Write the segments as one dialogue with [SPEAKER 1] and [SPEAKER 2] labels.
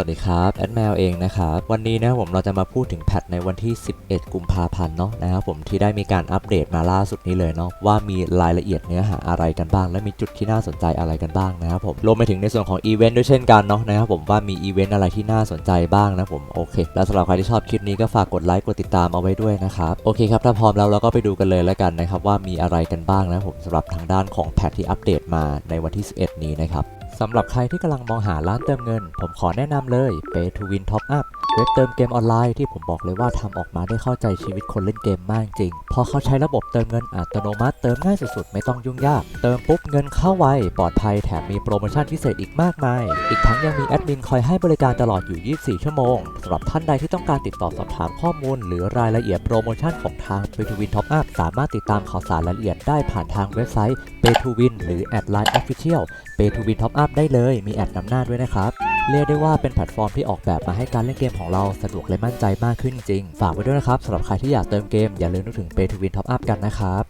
[SPEAKER 1] วัสดีครับแอดแมวเองนะครับวันนี้นะผมเราจะมาพูดถึงแพทในวันที่ 11 กุมภาพันธ์เนาะนะครับผมที่ได้มีการอัปเดตมาล่าสุดนี้เลยเนาะว่ามีรายละเอียดเนื้อหาอะไรกันบ้าง และมีจุดที่น่าสนใจอะไรกันบ้างนะครับผมรวมไปถึงในส่วนของอีเวนต์ด้วยเช่นกันเนาะนะครับผมว่ามีอีเวนต์อะไรที่น่าสนใจบ้างนะผมโอเค แล้วสำหรับใครที่ชอบคลิปนี้ก็ฝากกดไลค์กดติดตามเอาไว้ด้วยนะครับโอเคครับถ้าพร้อมแล้วเราก็ไปดูกันเลยแล้วกันนะครับว่ามีอะไรกันบ้างนะผมสำหรับทางด้านของแพทที่อัปเดตมาในวันที่ 11 นี้นะครับ สำหรับใครที่กำลังมองหาร้านเติมเงิน ผมขอแนะนำเลย Pay to Win Top Up เว็บเติมเกมออนไลน์ที่ผมบอกเลยว่าทำออกมาได้เข้าใจชีวิตคนเล่นเกมมากจริง พอเขาใช้ระบบเติมเงินอัตโนมัติเติมง่ายสุดๆ ไม่ต้องยุ่งยาก เติมปุ๊บเงินเข้าไว ปลอดภัยแถมมีโปรโมชั่นพิเศษอีกมากมาย อีกทั้งยังมีแอดมินคอยให้บริการตลอดอยู่ 24 ชั่วโมงสำหรับท่านใดที่ต้องการติดต่อสอบถามข้อมูล หรือรายละเอียดโปรโมชั่นของทาง Pay to Win Top Up สามารถติดตามข่าวสารรายละเอียดได้ผ่านทางเว็บไซต์ Pay to Win หรือ Ad Line Official Pay to Win Top Up ได้เลย มีแอดนำหน้าด้วยนะครับ เรียกได้ว่าเป็นแพลตฟอร์มที่ออกแบบมาให้การเล่นเกมของเราสะดวกและมั่นใจมากขึ้นจริง ฝากไว้ด้วยนะครับสำหรับใครที่อยากเติมเกมอย่าลืมนึกถึง Pay to Win Top Up กันนะครับ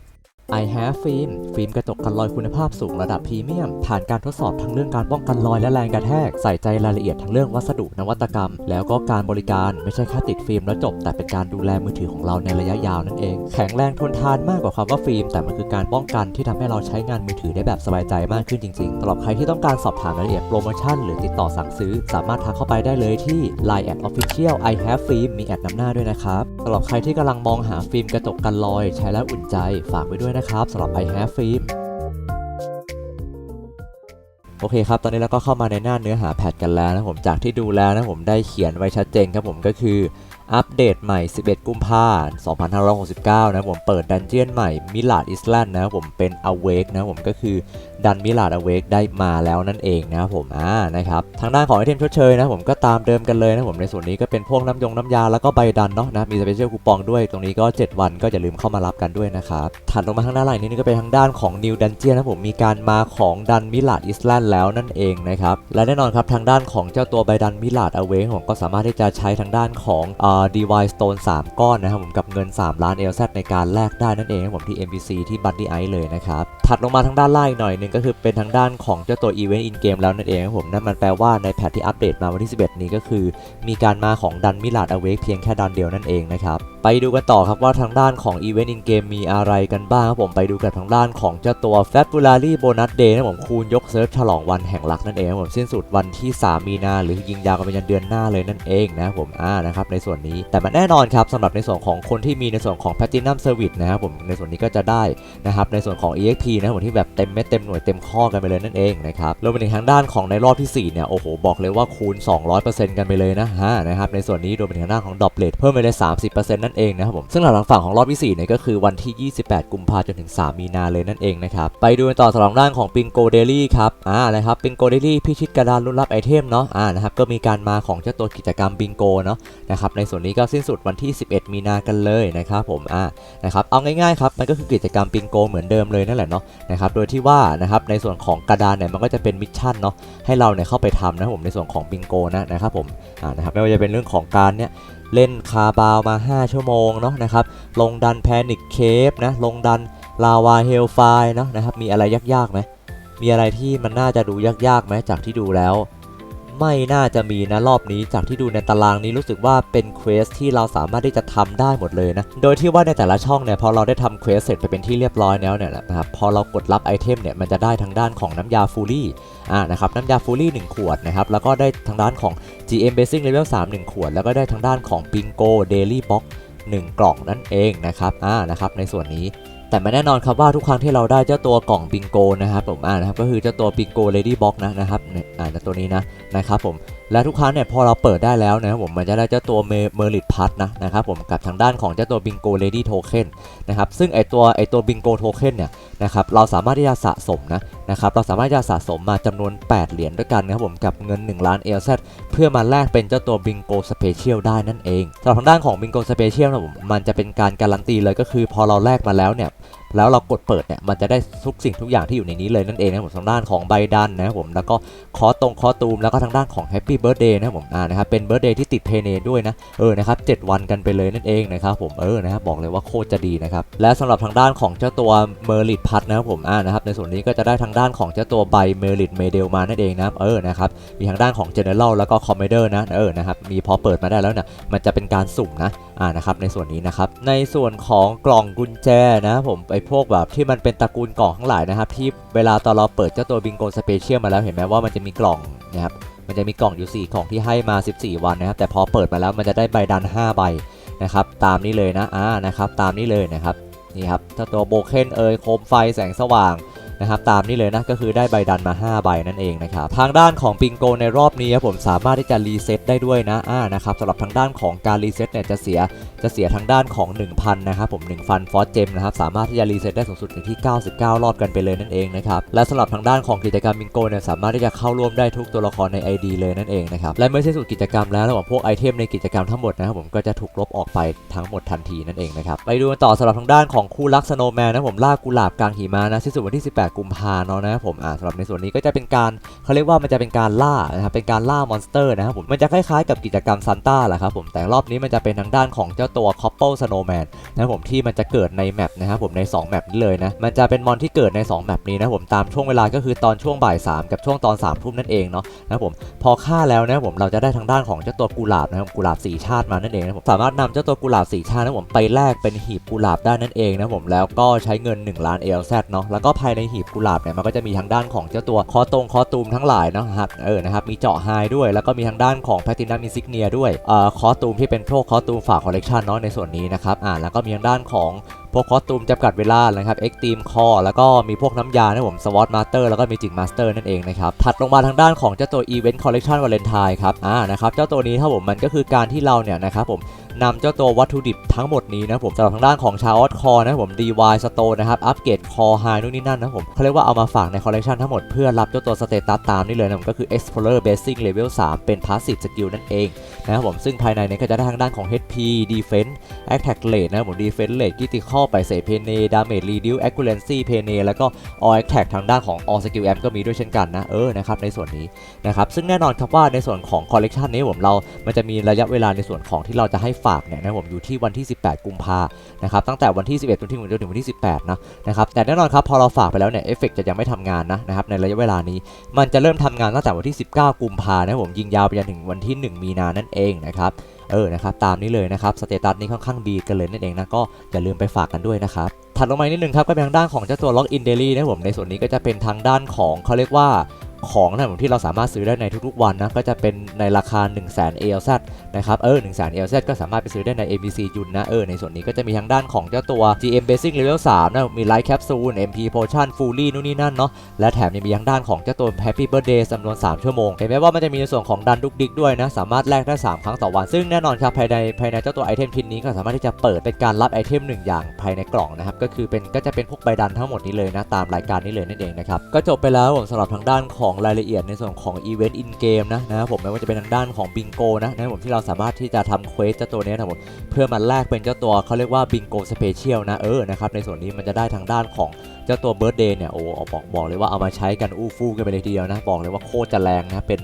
[SPEAKER 1] I have film ฟิล์มกระจกกันรอยคุณภาพสูงระดับพรีเมียม ผ่านการทดสอบทั้งเรื่องการป้องกันรอยและแรงกระแทก ใส่ใจรายละเอียดทั้งเรื่องวัสดุนวัตกรรม แล้วก็การบริการไม่ใช่แค่ติดฟิล์มแล้วจบ แต่เป็นการดูแลมือถือของเราในระยะยาวนั่นเอง แข็งแรงทนทานมากกว่าคำว่าฟิล์ม แต่มันคือการป้องกันที่ทำให้เราใช้งานมือถือได้แบบสบายใจมากขึ้นจริงๆสำหรับใครที่ต้องการสอบถามรายละเอียดโปรโมชั่นหรือติดต่อสั่งซื้อ สามารถทักเข้าไปได้เลยที่ Line at Official I have film มีแอดนำหน้าด้วยนะครับสำหรับใครที่กำลังมองหาฟิล์มกระจกกันรอย ใช้แล้วอุ่นใจฝากไว้ด้วยนะครับสำหรับ I have film โอเคครับ ตอนนี้เราก็เข้ามาในหน้าเนื้อหาแพทกันแล้วนะผม จากที่ดูแล้วนะผมได้เขียนไว้ชัดเจนครับผมก็คืออัปเดตใหม่ 11 กุมภาพันธ์ 2569 นะผมเปิดดันเจียนใหม่มิลาดอิสแลนด์นะผมเป็น Awake นะผมก็คือ ดันมิลาด Awake ได้มาแล้วนั่นเองนะครับผมอ่านะครับทางด้านของไอเทมชดเชยนะผมก็ตามเดิมกันเลยนะผมในส่วนนี้ก็เป็นพวกน้ำยงน้ำยาแล้วก็ใบดันเนาะนะมีสเปเชียลคูปองด้วยตรงนี้ก็ 7 วันก็อย่าลืมเข้ามารับกันด้วยนะครับถัดลงมาทางด้านล่างนี้ก็เป็นทางด้านของ New Dungeon นะผมมีการมาของดันมิลาดอิสแลนด์แล้วนั่นเองนะครับและแน่นอนครับทางด้านของเจ้าตัวใบดันมิลาด Awake ผมก็สามารถที่จะใช้ทางด้านของอ่า Divine Stone 3ก้อนนะครับผมกับเงิน 3 ล้าน LZ ในการแลกได้นั่นเองครับผมที่ NPC ที่ Buddy Ice เลยนะครับถัดลงมาทางด้านล่างอีกหน่อยนึงก็คือเป็นทางด้านของเจ้าตัว Event in Game แล้วนั่นเองครับผม นั่นมันแปลว่าในแพทที่อัปเดตมาวันที่ 11 นี้ก็คือ มีการมาของดันมิลาดอเวกเพียงแค่ดันเดียวนั่นเองนะครับ ไปดูกันต่อครับว่าทางด้านของ Event in Game มีอะไรกันบ้างครับผมไปดูกันทางด้านของเจ้าตัว February Bonus Day นะผมคูณยกเซิร์ฟฉลองวันแห่งรักนั่นเองผมสิ้นสุดวันที่ 3 มีนาหรือยิงยาวกันไปยันเดือนหน้าเลยนั่นเองนะผมอ่านะครับในส่วนนี้แต่มันแน่นอนครับสำหรับในส่วนของคนที่มีในส่วนของ Platinum Service นะครับผมในส่วนนี้ก็จะได้นะครับในส่วนของ EXP นะผมที่แบบเต็มเม็ดเต็มหน่วยเต็มข้อกันไปเลยนั่นเองนะครับรวมไปถึงทางด้านของในรอบที่4เนี่ยโอ้โหบอกเลยว่าคูณ 200%กันไปเลยนะฮะนะครับในส่วนนี้รวมไปถึงทางด้านของดอปเลทเพิ่มไปเลย 30%นั่นเองนะครับผมซึ่งหลังฝั่งของรอบที่4เนี่ยก็คือวันที่ 28 กุมภาพันธ์จนถึง 3 มีนาเลยนั่นเองนะครับไปดูกันต่อสำหรับด้านของปิงโกเดลี่ครับอ่านะครับปิงโกเดลี่พิชิตกระดานลุ้นรับไอเทมเนาะอ่านะครับก็มีการมาของเจ้าตัวกิจกรรมบิงโกเนาะนะครับในส่วนนี้ก็สิ้นสุดวันที่ 11 มีนากันเลยนะครับผมอ่านะครับเอาง่ายๆครับมันก็คือกิจกรรมปิงโกเหมือนเดิมเลยนั่นแหละเนาะนะครับโดยที่ว่านะครับในส่วนของกระดานเนี่ยมันก็จะเป็นมิชชั่นเนาะให้เราเนี่ยเข้าไปทำนะครับผมในส่วนของบิงโกนะนะครับผมอ่านะครับไม่ว่าจะเป็นเรื่องของการเนี่ย เล่นคาบาวมา 5 ชั่วโมงเนาะนะครับ ลงดันแพนิคเคฟนะ ลงดันลาวาเฮลไฟเนาะนะครับ มีอะไรยากๆไหม มีอะไรที่มันน่าจะดูยากๆไหมจากที่ดูแล้ว ไม่น่าจะมีนะรอบนี้ จากที่ดูในตารางนี้รู้สึกว่าเป็นเควสที่เราสามารถที่จะทำได้หมดเลยนะ โดยที่ว่าในแต่ละช่องเนี่ยพอเราได้ทำเควสเสร็จไปเป็นที่เรียบร้อยแล้วเนี่ยนะครับพอเรากดรับไอเทมเนี่ยมันจะได้ทางด้านของน้ำยาฟูลี่อ่านะครับน้ำยาฟูลี่ 1 ขวดนะครับแล้วก็ได้ทางด้านของ GM Basic Level 3 1 ขวด แล้วก็ได้ทางด้านของ Bingo Daily Box 1 กล่องนั่นเองนะครับอ่านะครับในส่วนนี้แต่ไม่แน่นอนครับว่าทุกครั้งที่เราได้เจ้าตัวกล่องบิงโกนะครับผมอ่านะครับก็คือเจ้าตัวบิงโกเลดี้บ็อกนะนะครับเนี่ยอ่าตัวนี้นะนะครับผม และทุกครั้งเนี่ยพอเราเปิดได้แล้วนะครับผมมันจะได้เจ้าตัวเมอร์ลิตพัทนะนะครับผมกับทางด้านของเจ้าตัวบิงโกเลดี้โทเค็นนะครับซึ่งไอตัวไอตัวบิงโกโทเค็นเนี่ยนะครับเราสามารถที่จะสะสมนะนะครับเราสามารถที่จะสะสมมาจำนวน 8 เหรียญด้วยกันนะครับผมกับเงิน 1 ล้านเอลเซเพื่อมาแลกเป็นเจ้าตัวบิงโกสเปเชียลได้นั่นเองสำหรับทางด้านของบิงโกสเปเชียลนะผมมันจะเป็นการการันตีเลยก็คือพอเราแลกมาแล้วเนี่ย แล้วเรากดเปิดเนี่ยมันจะได้ทุกสิ่งทุกอย่างที่อยู่ในนี้เลยนั่นเองนะครับผมทางด้านของใบดันนะครับผมแล้วก็คอตรงคอตูมแล้วก็ทางด้านของแฮปปี้เบิร์ดเดย์นะครับผมอ่านะครับเป็นเบิร์ดเดย์ที่ติดเพเนด้วยนะเออนะครับเจ็ดวันกันไปเลยนั่นเองนะครับผมเออนะครับบอกเลยว่าโคตรจะดีนะครับและสำหรับทางด้านของเจ้าตัวเมอร์ลิตพัทนะครับผมอ่านะครับในส่วนนี้ก็จะได้ทางด้านของเจ้าตัวใบเมอร์ลิตเมเดลมานั่นเองนะเออนะครับมีทางด้านของ General แล้วก็ c o m m a n d e r นะเออนะครับมีพอเปิดมาได้แล้วเนี่ยมันจะเป็นการสุ่มนะอ่านะครับในส่วนนี้นะครับในส่วนของกล่องกุญแจนะครับผมไอพวกแบบที่มันเป็นตระกูลกล่องทั้งหลายนะครับ ที่เวลาตอนเราเปิดเจ้าตัวบิงโกสเปเชียลมาแล้วเห็นไหมว่ามันจะมีกล่องนะครับมันจะมีกล่องอยู่4ของที่ให้มา 14 วันนะครับ แต่พอเปิดมาแล้วมันจะได้ใบดัน 5 ใบนะครับ ตามนี้เลยนะอ่านะครับ ตามนี้เลยนะครับนี่ครับเจ้าตัวโบเคนเอยโคมไฟแสงสว่าง นะครับตามนี้เลยนะก็คือได้ใบดันมา 5 ใบนั่นเองนะครับทางด้านของปิงโกในรอบนี้ครับผมสามารถที่จะรีเซ็ตได้ด้วยนะอ่านะครับสำหรับทางด้านของการรีเซ็ตเนี่ยจะเสียจะเสียทางด้านของ 1,000 นะครับผม1ฟันฟอสเจมนะครับสามารถที่จะรีเซ็ตได้สูงสุดถึงที่ 99 รอบกันไปเลยนั่นเองนะครับและสำหรับทางด้านของกิจกรรมบิงโกเนี่ยสามารถที่จะเข้าร่วมได้ทุกตัวละครใน ID เลยนั่นเองนะครับและเมื่อสิ้นสุดกิจกรรมแล้วระหว่างพวกไอเทมในกิจกรรมทั้งหมดนะครับผมก็จะถูกลบออกไปทั้งหมดทันทีนั่นเองนะครับไปดูกันต่อสำหรับทางด้านของคู่รักสโนแมนนะผมล่ากุหลาบกลางหิมะนะสิ้นสุดวันที่ 18กุมภาเนาะนะครับผมอ่าสำหรับในส่วนนี้ก็จะเป็นการเขาเรียกว่ามันจะเป็นการล่านะครับเป็นการล่ามอนสเตอร์นะครับผมมันจะคล้ายๆกับกิจกรรมซันต้าแหละครับผมแต่รอบนี้มันจะเป็นทางด้านของเจ้าตัวคอปเปิลสโนว์แมนนะครับผมที่มันจะเกิดในแมปนะครับผมใน2แมปนี้เลยนะมันจะเป็นมอนที่เกิดใน 2แมปนี้นะผมตามช่วงเวลาก็คือตอนช่วงบ่าย3กับช่วงตอน3ามทุ่มนั่นเองเนาะนะครับผมพอฆ่าแล้วนะผมเราจะได้ทางด้านของเจ้าตัวกุหลาบนะครับกุหลาบสีชาติมานั่นเองนะผมสามารถนำเจ้าตัวกุหลาบสีชาตินะผมไปแลกเป็นหีบกุหลาบได้นั่นเองนะผมแล้วก็ใช้เงิน 1 ล้านเอลแซเนาะแล้วก็ภายในหีบกุหลาบเนี่ยมันก็จะมีทางด้านของเจ้าตัวคอตรงคอตูมทั้งหลายนะครับเออนะครับมีเจาะไฮด้วย แล้วก็มีทางด้านของแพตินัมอินซิกเนียด้วยเอ่อคอตูมที่เป็นพวกคอตูมฝากคอลเลกชันเนาะในส่วนนี้นะครับอ่าแล้วก็มีทางด้านของ พวกคอสตูมจำกัดเวลานะครับเอ็กตีมคอแล้วก็มีพวกน้ำยานะผมสวอตมาสเตอร์แล้วก็มีจิกมาสเตอร์นั่นเองนะครับถัดลงมาทางด้านของเจ้าตัวอีเวนต์คอลเลกชันวาเลนไทน์ครับอ่านะครับเจ้าตัวนี้ถ้าผมมันก็คือการที่เราเนี่ยนะครับผมนำเจ้าตัววัตถุดิบทั้งหมดนี้นะผมสำหรับทางด้านของชาออสคอนะผม DY Stone นะครับอัปเกรดคอไฮนู่นนี่นั่นนะผมเขาเรียกว่าเอามาฝากในคอลเลกชันทั้งหมดเพื่อรับเจ้าตัวสเตตัสตามนี่เลยนะผมก็คือ Explorer Basic Level 3 เป็น Passive Skill นั่นเองนะครับผมซึ่งภายในเนี้ก็จะได้ทางด้านของ HP Defense Attack Rate นะครับผม Defense Rate Critical ไปเซเพเน Damage Reduce Accuracy เพเนแล้วก็ All Attack ทางด้านของ All Skill Amp ก็มีด้วยเช่นกันนะ เออนะครับในส่วนนี้นะครับซึ่งแน่นอนครับว่าในส่วนของ Collection นี้ผมเรามันจะมีระยะเวลาในส่วนของที่เราจะให้ฝากเนี่ยนะผมอยู่ที่วันที่ 18 กุมภานะครับตั้งแต่วันที่ 11จนถึงจนถึงวันที่ 18 นะนะครับแต่แน่นอนครับพอเราฝากไปแล้วเนี่ยเอฟเฟกจะยังไม่ทำงานนะนะครับในระยะเวลานี้มันจะเริ่มทำงานตั้งแต่วันที่ 19 กุมภานะผมยิงยาวไปจนถึงวันที่ 1 มีนานั่นเองนะครับ เออนะครับตามนี้เลยนะครับสเตตัสนี้ค่อนข้างดีกันเลยนั่นเองนะก็อย่าลืมไปฝากกันด้วยนะครับถัดลงมานิดนึงครับก็เป็นทางด้านของเจ้าตัวล็อกอินเดลี่นะผมในส่วนนี้ก็จะเป็นทางด้านของเขาเรียกว่า ของนะผมที่เราสามารถซื้อได้ในทุกๆวันนะก็จะเป็นในราคา 1 0 0 0 0แสน ALZ นะครับเออ1 0 0 0 0แสน ALZ ก็สามารถไปซื้อได้ใน ABC ยุนนะเออในส่วนนี้ก็จะมีทางด้านของเจ้าตัว GM Basic Level 3นะมี Light Capsule MP Potion Fully นู่นนี่นั่นเนาะและแถมยังมีทางด้านของเจ้าตัว Happy Birthday จำนวน 3 ชั่วโมง เห็นไหมว่ามันจะมีในส่วนของดันดุกดิกด้วยนะสามารถแลกได้ 3 ครั้งต่อวัน ซึ่งแน่นอนครับภายในภายในเจ้าตัวไอเทมชิ้นนี้ก็สามารถที่จะเปิดเป็นการรับไอเทมหนึ่งอย่างภายในกล่องนะครับก็คือเป็นก็จะเป็นพวกใบดันทั้งหมดนี้เลยนะตามรายการนี้เลยนั่นเองนะครับก็จบไปแล้วสำหรับทางด้านของของรายละเอียดในส่วนของอีเวนต์อินเกมนะนะครับผมไม่ว่าจะเป็นทางด้านของบิงโกนะนะครับผมที่เราสามารถที่จะทำเควสเจ้าตัวนี้นะผมเพื่อมาแลกเป็นเจ้าตัวเขาเรียกว่าบิงโกสเปเชียลนะเออนะครับในส่วนนี้มันจะได้ทางด้านของเจ้าตัวเบิร์ดเดย์เนี่ยโอ้บอกบอกเลยว่าเอามาใช้กันอู้ฟู่กันไปเลยทีเดียวนะบอกเลยว่าโคตรจะแรงนะเป็น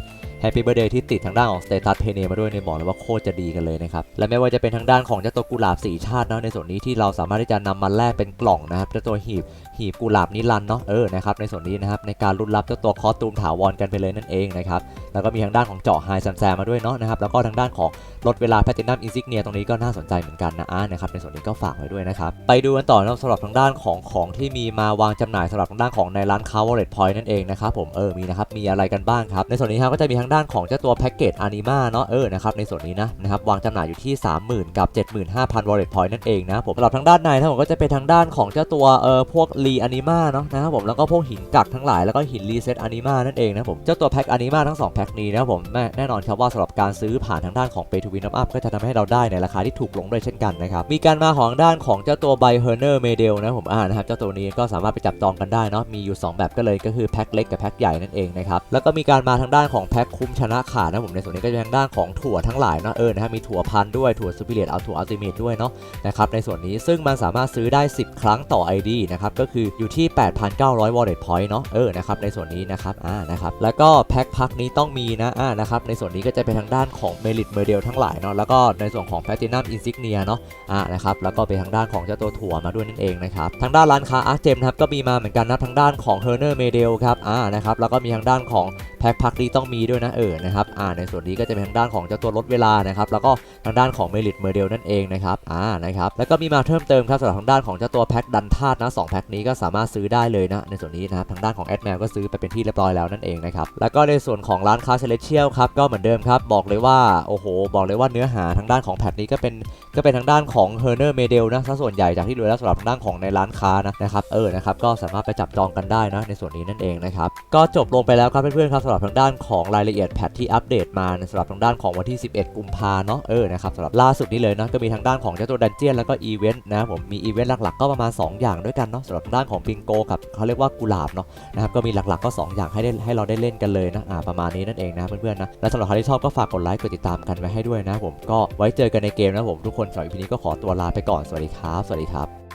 [SPEAKER 1] แฮปปี้เบ t ร์ a เดย์ที่ติดทางด้านของสเตตัสเพเนมาด้วยในบอกเลยว่าโคตรจะดีกันเลยนะครับ และไม่ว่าจะเป็นทางด้านของเจ้าตัวกุหลาบสีชาติเนาะในส่วนนี้ที่เราสามารถที่จะนำมาแลกเป็นกล่องนะครับเจ้าตัวหีบหีบกุหลาบนิรันเนาะเออนะครับในส่วนนี้นะครับในการลุ้นรับเจ้าตัวคอสตูมถาวรกันไปเลยนั่นเองนะครับแล้วก็มีทางด้านของเจาะไฮซันแซมมาด้วยเนาะนะครับแล้วก็ทางด้านของลดเวลาแพตินัมอินซิกเนียตรงนี้ก็น่าสนใจเหมือนกันนะอ่นะครับในส่วนนี้ก็ฝากไว้ด้วยนะครับ ไปดูกันต่อนะสำหรับทางด้านของของที่มีมาวางจำหน่ายสำหรับทางด้านของในร้านค้าวอลเล็ตพอยต์นั่นเองนะครับผมเออมีนะครับมีอะไรกันบ้างครับในส่วนนี้ครับก็จะมีทางด้านของเจ้าตัวแพ็กเกจอานิมาเนาะเออนะครับในส่วนนี้นะนะครับวางจำหน่ายอยู่ที่ 30,000 กับ 75,000 wallet point นั่นเองนะครับผมสำหรับทางด้านในทั้งหมดก็จะเป็นทางด้านของเจ้าตัวเออพวกรีอานิมาเนาะนะครับผมแล้วก็พวกหินกักทั้งหลายแล้วก็หินรีเซ็ตอานิมานั่นเองนะผมเจ้าตัวแพ็กอานิมาทั้งสองแพ็กนี้นะผมแน่นอนครับว่าสำหรับการซื้อผ่านทางด้านของ Pay to วินอัพก็จะทำให้เราได้ในราคาที่ถูกลงด้วยเช่นกันนะครับ มีการมาของด้านของเจ้าตัวไบเฮอร์เนอร์เมเดลนะผมอ่านนะครับเจ้าตัวนี้ก็สามารถไปจับจองกันได้เนาะมีอยู่ 2 แบบก็เลยก็คือแพ็คเล็กกับแพ็คใหญ่นั่นเองนะครับแล้วก็มีการมาทางด้านของแพ็คคุ้มชนะขาดนะผมในส่วนนี้ก็จะทางด้านของถั่วทั้งหลายเนาะเออนะฮะมีถั่วพันด้วยถั่วซูเปอร์เลียเอาถั่วอัลติเมทด้วยเนาะนะครับในส่วนนี้ซึ่งมันสามารถซื้อได้ 10 ครั้งต่อ ID นะครับก็คืออยู่ที่ 8,900 wallet point เนาะเออนะครับในส่วนนี้นะครับอ่านะครับแล้วก็แพ็คพักนี้ต้องมีนะอ่านะครับในส่วนนี้ก็จะเป็นทางด้านของ Merit Model ทั้งหลายเนาะแล้วก็ในส่วนของ Platinum Insignia เนาะอ่านะครับแล้วก็เป็นทางด้านของเจ้าตัวถั่วมาด้วยนั่นเองนะครับทางด้านร้านค้า Arc Gem นะครับก็มีมาเหมือนกันนะทางด้านของ h e r n e r Model ครับอ่านะครับแล้วก็มีทางด้านของแพ็คพักนี้ต้องมีด้วยนะเออนะครับอ่าในส่วนนี้ก็จะเป็นทางด้านของเจ้าตัวลดเวลานะครับแล้วก็ทางด้านของ Merit Model นั่นเองนะครับอ่านะครับแล้วก็มีมาเพิ่มเติมครับสำหรับทางด้านของเจ้าตัวแพ็คดันธาตุนะสองแพ็คนี้ก็สามารถซื้อได้เลยนะในส่วนนี้นะครับทางด้านของแอดแมวก็ซื้อไปเป็นที่เรียบร้อยแล้วนั่นเองนะครับแล้วก็ในส่วนของร้านค้าเซเลเชียลครับก็เหมือนเดิมครับบอกเลยว่าโอ้โหบอกเลยว่าเนื้อหาทางด้านของแพทนี้ก็เป็นก็เป็นทางด้านของเฮอร์เนอร์เมเดลนะซะส่วนใหญ่จากที่ดูแล้วสำหรับทางด้านของในร้านค้านะนะครับเออนะครับก็สามารถไปจับจองกันได้นะในส่วนนี้นั่นเองนะครับก็จบลงไปแล้วครับเพื่อนๆครับสำหรับทางด้านของรายละเอียดแพทที่อัปเดตมาสำหรับทางด้านของวันที่ 11 กุมภาเนาะเออนะครับสำหรับล่าสุดนี้เลยนะก็มีทางด้านของเจ้าตัวดันเจียนแล้วก็อีเวนต์นะผมมีอีเวนต์หลักๆก็ประมาณ 2 อย่างด้วยกันเนาะสำหรับทางด้านของปิงโกกับเขาเรียกว่ากุหลาบเนาะนะครับก็มีหลักๆก็ 2 อย่างให้ได้ให้เราได้เล่นกันเลยนะอ่าประมาณนี้นั่นเองนะเพื่อนๆนะและสำหรับใครที่ชอบก็ฝากกดไลค์กดติดตามกันไว้ให้ด้วยนะผมก็ไว้เจอกันในเกมนะผมทุกคนสำหรับ EP นี้ก็ขอตัวลาไปก่อนสวัสดีครับสวัสดีครับ